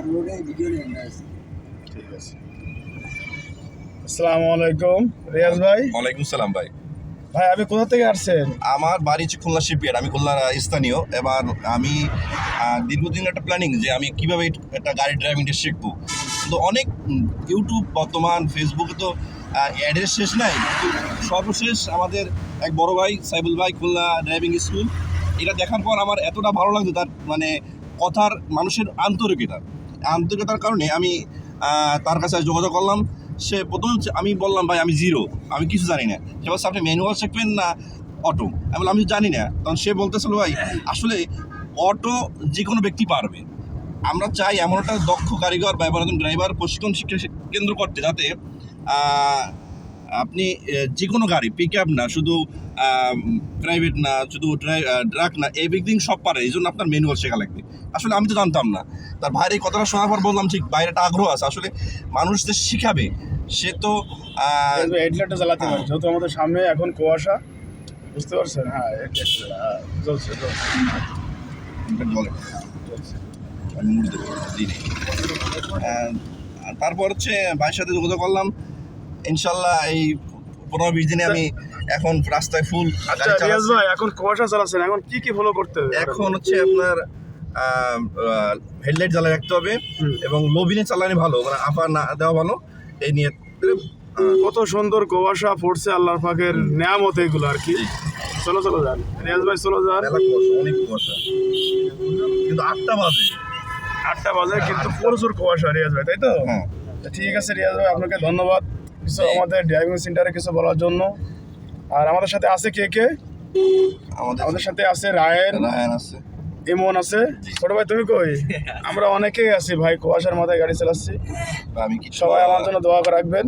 আর রোডে ভিডিও নিয়ে আসছি ঠিক আছে। আসসালামু আলাইকুম রিয়াজ ভাই। ওয়ালাইকুম সালাম ভাই। ভাই আপনি কোথা থেকে আসছেন? আমার বাড়ি হচ্ছে খুলনা শিপইয়ার্ড আমি খুলনার স্থানীয়। এবার আমি দীর্ঘদিন একটা প্ল্যানিং যে আমি কীভাবে একটা গাড়ি ড্রাইভিংটা শিখব। তো অনেক ইউটিউব বর্তমান ফেসবুকে তো অ্যাডের শেষ নাই। সর্বশেষ আমাদের এক বড় ভাই সাইবুল ভাই খুলনা ড্রাইভিং স্কুল এটা দেখার পর আমার এতটা ভালো লাগছে তার মানে কথার মানুষের আন্তরিকতা। আন্তরিকতার কারণে আমি তার কাছে যোগাযোগ করলাম। সে প্রথম আমি বললাম, ভাই, আমি জিরো আমি কিছু জানি না। সে বলছে, আপনি ম্যানুয়াল শিখবেন না অটো আমি বললাম, আমি জানি না। তখন সে বলতেছিল, ভাই, আসলে অটো যে কোনো ব্যক্তি পারবে। আমরা চাই এমন একটা দক্ষ কারিগর বা এমন একজন ড্রাইভার প্রশিক্ষণ শিক্ষা কেন্দ্র করতে যাতে আপনি যে কোনো গাড়ি পিক আপ না শুধু প্রাইভেট না শুধু ট্রাক না এভরিথিং সব পারে এই জন্য আপনার ম্যানুয়াল শেখা লাগবে। আসলে আমি তো জানতাম না। তার বাইরে কথাটা শোনার পর বললাম ঠিক বাইরে একটা আগ্রহ আছে। আসলে মানুষ যে শিখাবে সে তো হেডলাইটটা জ্বালাতে পারি। যেহেতু আমাদের সামনে এখন কুয়াশা বুঝতে পারছেন? হ্যাঁ তারপর হচ্ছে ভাইয়ের সাথে যোগাযোগ করলাম। ইনশাল্লাহ এই পনেরো বিশ দিনে আমি এখন রাস্তায় ফুল আচ্ছা রিয়াজ ভাই এখন কুয়াশা চালাচ্ছেন এখন কি কি ফলো করতে হবে? এখন হচ্ছে আপনার হেডলাইট জ্বালায় রাখতে হবে এবং লোবিনে চালানি ভালো মানে আপার না দেওয়া ভালো এই নিয়ে কত সুন্দর কুয়াশা পড়ছে আল্লাহর পাকের নেয়ামত এগুলো আর কি। চলো চলো যান। রিয়াজ ভাই চলো যান। অনেক কুয়াশা। কিন্তু আটটা বাজে। আটটা বাজে কিন্তু প্রচুর কুয়াশা রিয়াজ ভাই তাই হ্যাঁ। তো ঠিক আছে রিয়াজ ভাই আপনাকে ধন্যবাদ। কিছু আমাদের ড্রাইভিং সেন্টারে কিছু বলার জন্য। আর আমাদের সাথে আছে কে কে? আমাদের আমাদের সাথে আছে রায়ের রায়ন আছে। ইমন আছে। ছোট ভাই তুমি কই? আমরা অনেকেই আছি ভাই কুয়াশার মাথায় গাড়ি চালাচ্ছি। আমি সবাই আমার জন্য দোয়া করে রাখবেন।